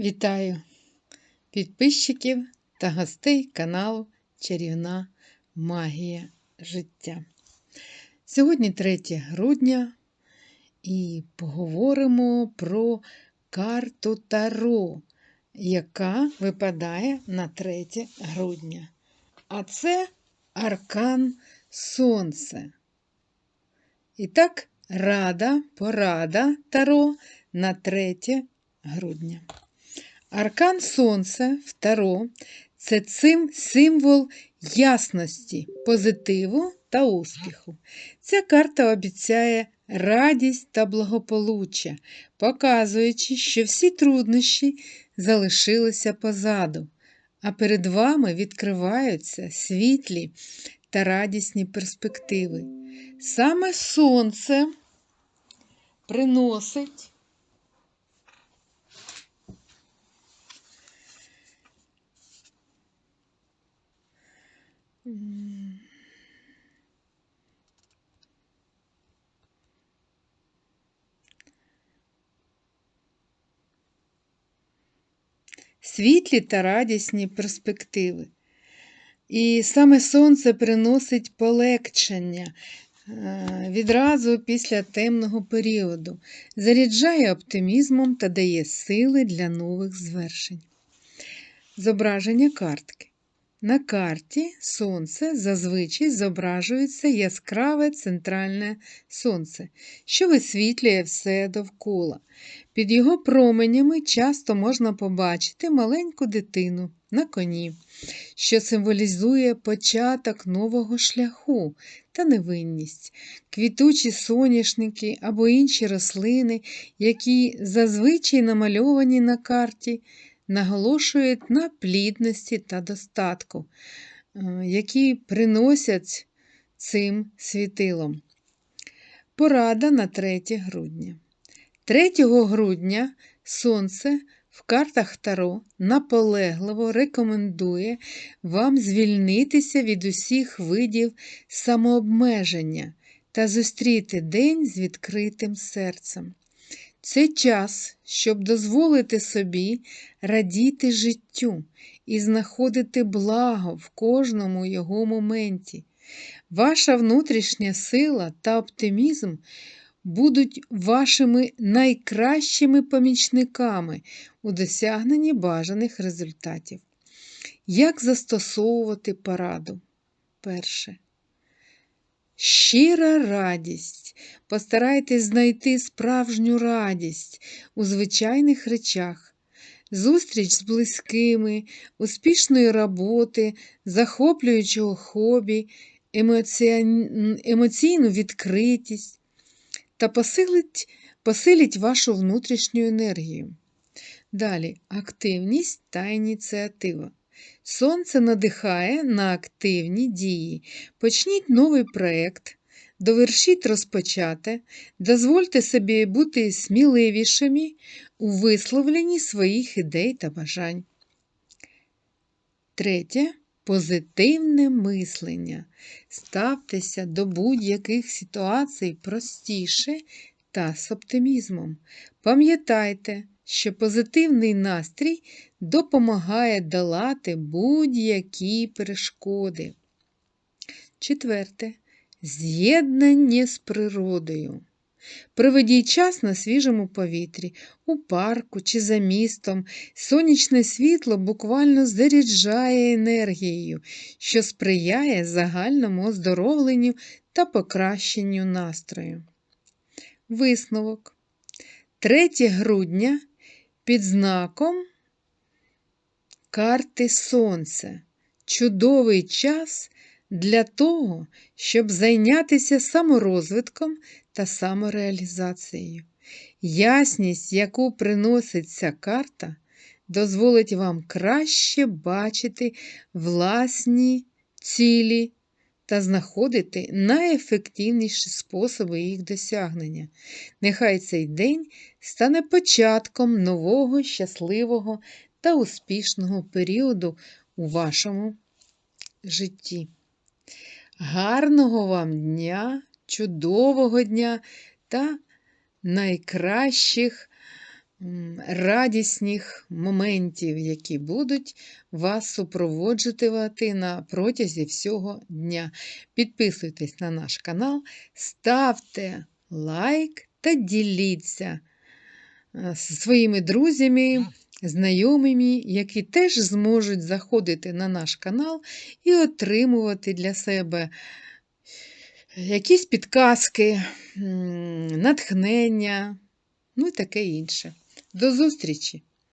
Вітаю підписчиків та гостей каналу Чарівна Магія життя. Сьогодні 3 грудня і поговоримо про карту Таро, яка випадає на 3 грудня. А це аркан Сонце. І так, рада, порада Таро на 3 грудня. Аркан Сонце в Таро це цим символ ясності, позитиву та успіху. Ця карта обіцяє радість та благополуччя, показуючи, що всі труднощі залишилися позаду, а перед вами відкриваються світлі та радісні перспективи. Саме сонце приносить Світлі та радісні перспективи. І саме сонце приносить полегчення е, відразу після темного періоду, заряджає оптимізмом та дає сили для нових звершень. Зображення картки. На карті сонце зазвичай зображується яскраве центральне сонце, що висвітлює все довкола. Під його променями часто можна побачити маленьку дитину на коні, що символізує початок нового шляху та невинність, квітучі соняшники або інші рослини, які зазвичай намальовані на карті наголошують на плідності та достатку, е, які приносять цим світилом. Порада на 3 грудня. 3 грудня Сонце в картах Таро наполегливо рекомендує вам звільнитися від усіх видів самообмеження та зустріти день з відкритим серцем. Це час, щоб дозволити собі радіти життю і знаходити благо в кожному його моменті. Ваша внутрішня сила та оптимізм будуть вашими найкращими помічниками у досягненні бажаних результатів. Як застосовувати пораду? Перше. Щира радість. Постарайтесь знайти справжню радість у звичайних речах, зустріч з близькими, успішної роботи, захоплюючого хобі, емоційну відкритість та посилить, посилить вашу внутрішню енергію. Далі активність та ініціатива. Сонце надихає на активні дії. Почніть новий проєкт, довершіть розпочате, дозвольте собі бути сміливішими у висловленні своїх ідей та бажань. Третє позитивне мислення. Ставтеся до будь-яких ситуацій простіше та з оптимізмом. Пам'ятайте, що позитивний настрій допомагає долати будь-які перешкоди. Четверте. З'єднання з природою. Проведіть час на свіжому повітрі, у парку чи за містом. Сонячне світло буквально заряджає енергією, що сприяє загальному оздоровленню та покращенню настрою. Висновок 3 грудня під знаком карти Сонце. Чудовий час для того, щоб зайнятися саморозвитком та самореалізацією. Ясність, яку приносить ця карта, дозволить вам краще бачити власні цілі та знаходити найефективніші способи їх досягнення. Нехай цей день стане початком нового, щасливого та успішного періоду у вашому житті. Гарного вам дня, чудового дня та найкращих радісних моментів, які будуть вас супроводжувати на протязі всього дня. Підписуйтесь на наш канал, ставте лайк та діліться е, зі своїми друзями, знайомими, які теж зможуть заходити на наш канал і отримувати для себе якісь підказки, натхнення, ну і таке інше. До зустрічі!